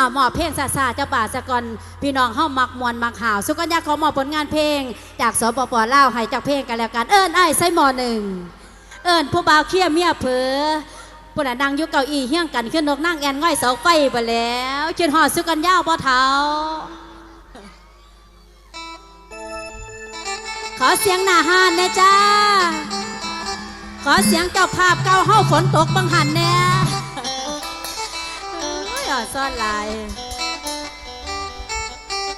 เอาหมอบเพลงซาซาเจ้าป่าสะกอนพี่น้องเฮามักมวนมักหาว สุกัญญาขอมอบผลงานเพลง จากสปปลาวให้จากเพลงกันแล้วกันเอิ้นไอ้ไส้หมอหนึ่งเอิ้นผู้บ่าวเคี้ยเมียเผลอผู้น่ะนั่งยู่เก้าอี้เฮี้ยงกันขึ้นนกนั่งแอนง่อยเสาไฟไปแล้วคิดฮอดสุกัญญาบ่เท้าขอเสียงหน้าฮานน่จ้า ขอเสียงเจ้าภาพเก้าเฮาฝนตกบังหันแน่เอ้ยอ่อน ซ่อนลาย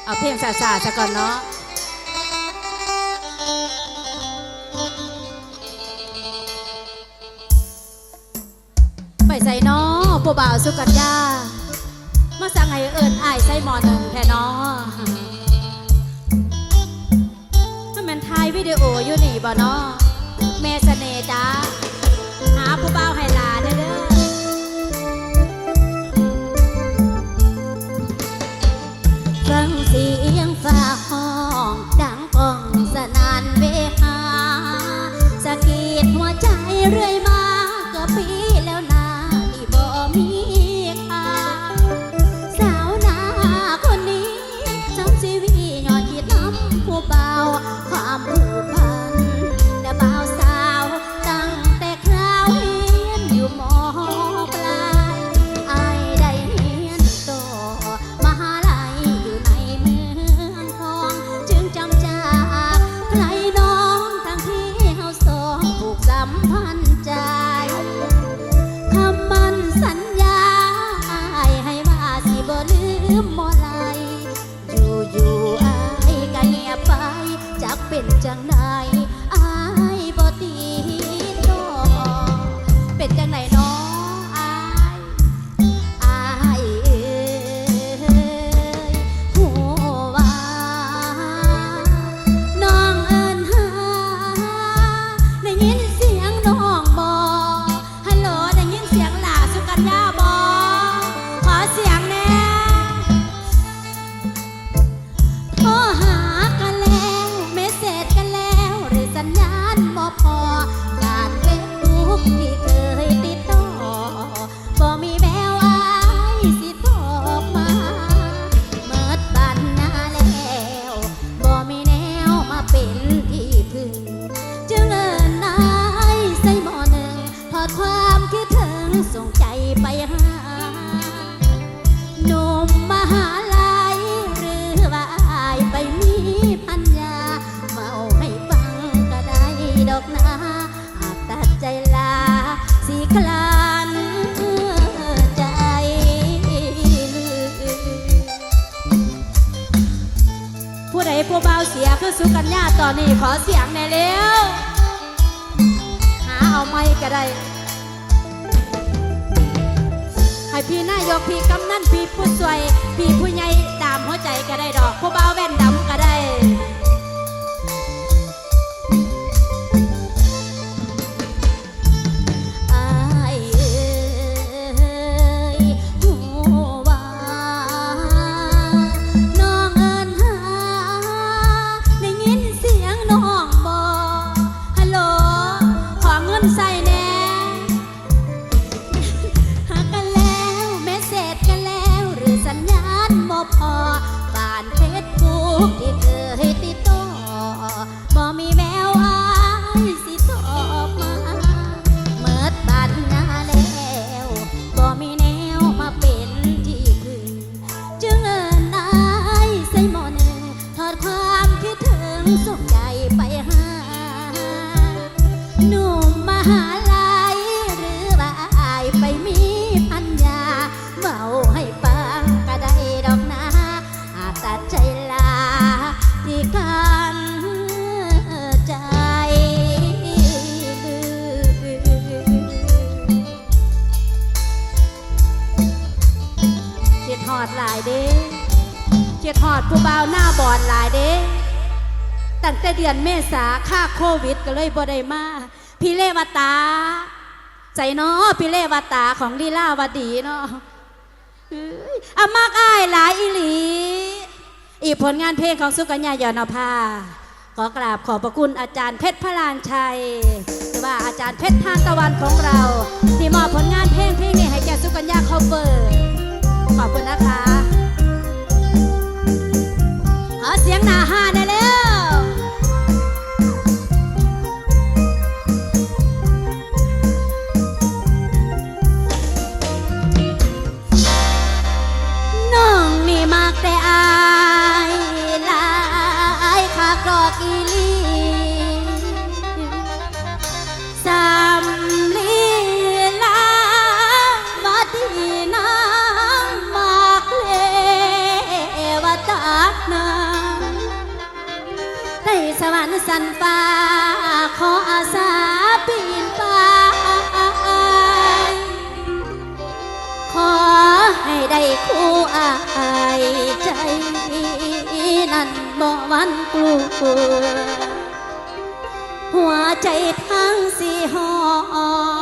เอาเพลงซาซาซะก่อนเนาะไปใส่น้อผู้บ่าวสุกัญญามาสั่งให้เอิญอายใส่หมอหนึ่งแท่น้อถ้ามันถ่ายวิดีโออยู่นี่บ่น้อแม่เสน่ห์จ้า จากไหน ไปหาหนุ่มมหาลัยหรือว่าอายไปมีพัญญาเมาให้ฟังก็ได้ดอกนะหากตัดใจลาสิคลานใจลืผู้ใดผู้เบาเสียคือสุกัญญาตอนนี้ขอเสียงในเร็ว หาเอาไม่ก็ได้ ให้พี่นายกพี่กำนันพี่ผู้สวย พี่ผู้ใหญ่ตามหัวใจก็ได้ดอกผู้บ่าแว่นดำก็ได้ ด้เขียดหอดผู้บ่าวหน้าบอดหลายเด้ตั้งแต่เดือนเมษาค่าโควิดก็เลยบ่ได้มาพี่เลวตา ใจเนาะพี่เลวตาของลีลาวดีเนาะเอ้ยอามากอ้ายหลายอีหลี อีกผลงานเพลงของสุกัญญายอนภาขอกราบขอบพระคุณอาจารย์เพชรพระลานชัย หรือว่าอาจารย์เพชรทานตะวันของเรา ที่มอบผลงานเพลงเพลงนี้ให้แก่สุกัญญา บ่วันกลัวหัวใจทั้งสี่ห้อ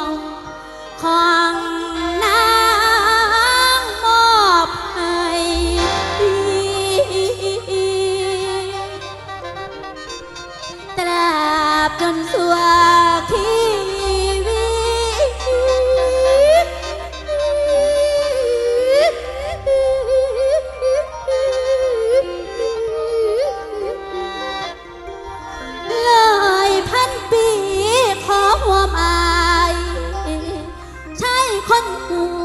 งของ 喷雾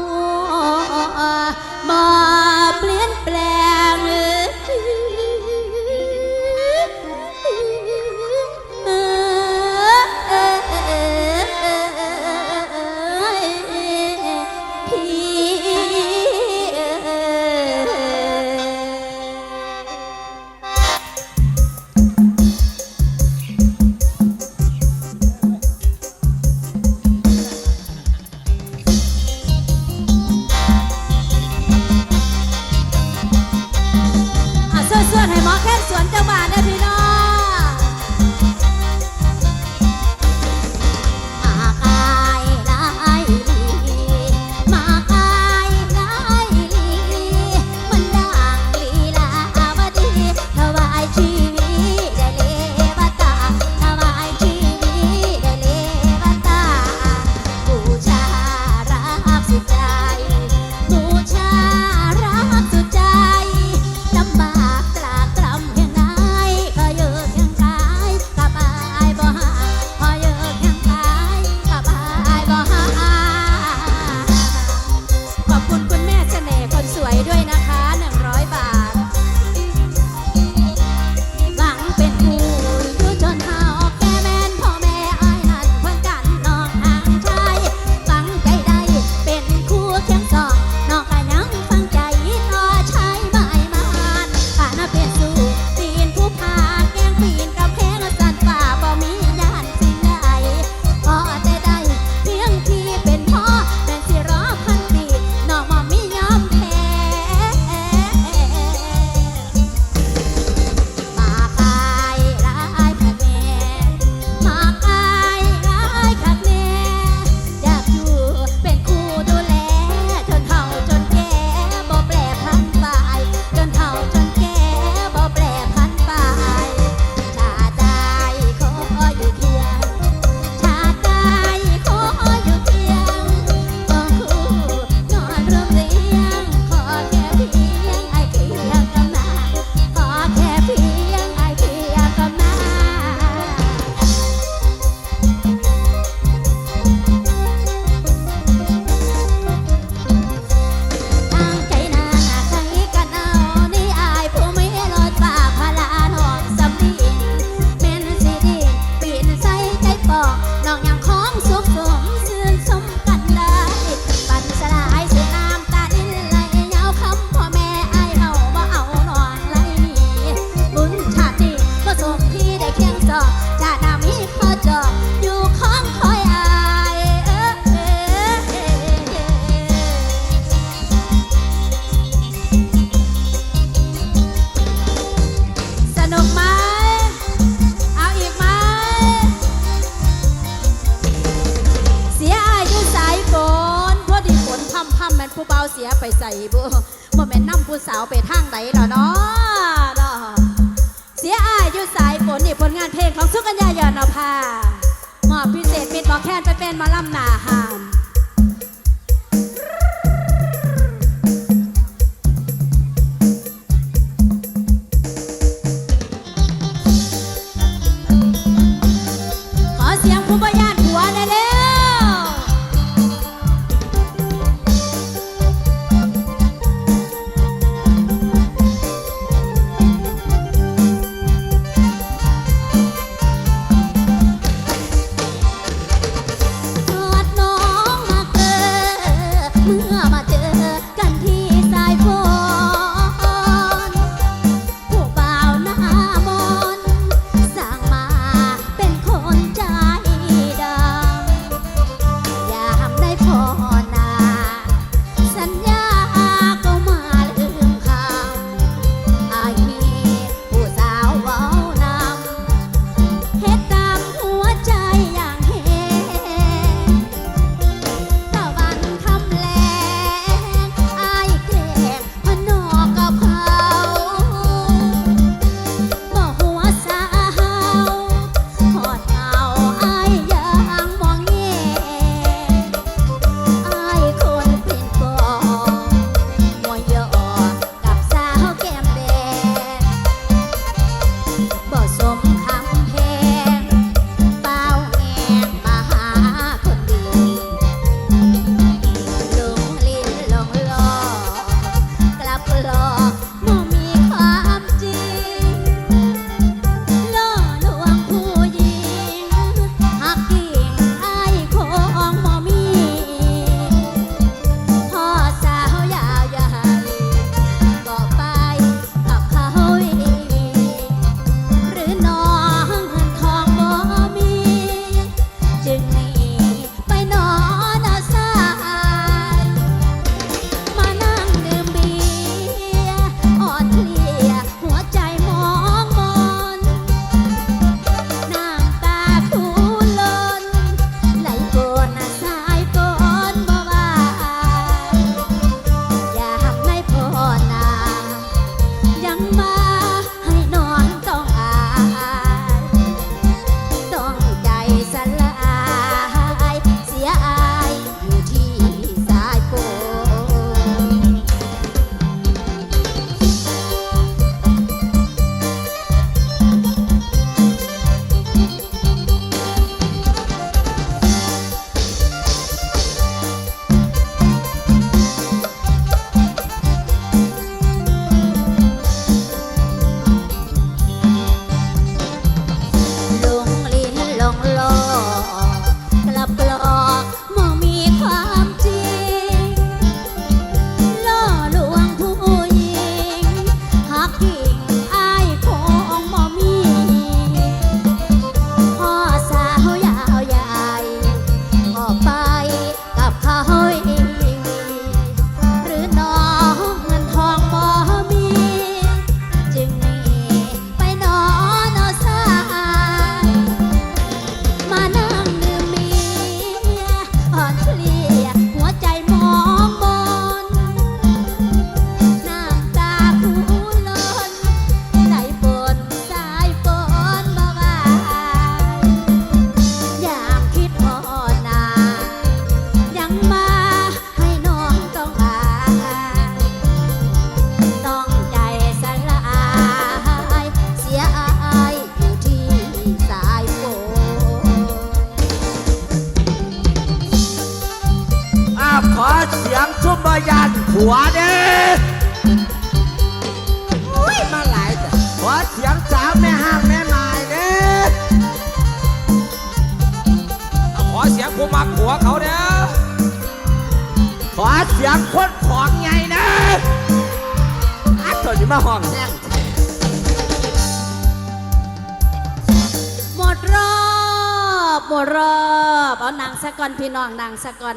บ่บ่แม่นนำผู้สาวไปทางไหนหรอเนาะเนาเสียอายอยู่สายฝนนี่ผลงานเพลงของสุกัญญายานภามอบพิเศษปิตรบอกแค้นไปเป็นมาล่ำหนาหา สียงคนของไงนะอัดตัวนี้มาห้องแจ้งหมดรอบ หมดรอบ เอานางสะก่อนพี่น้องนางสะก่อน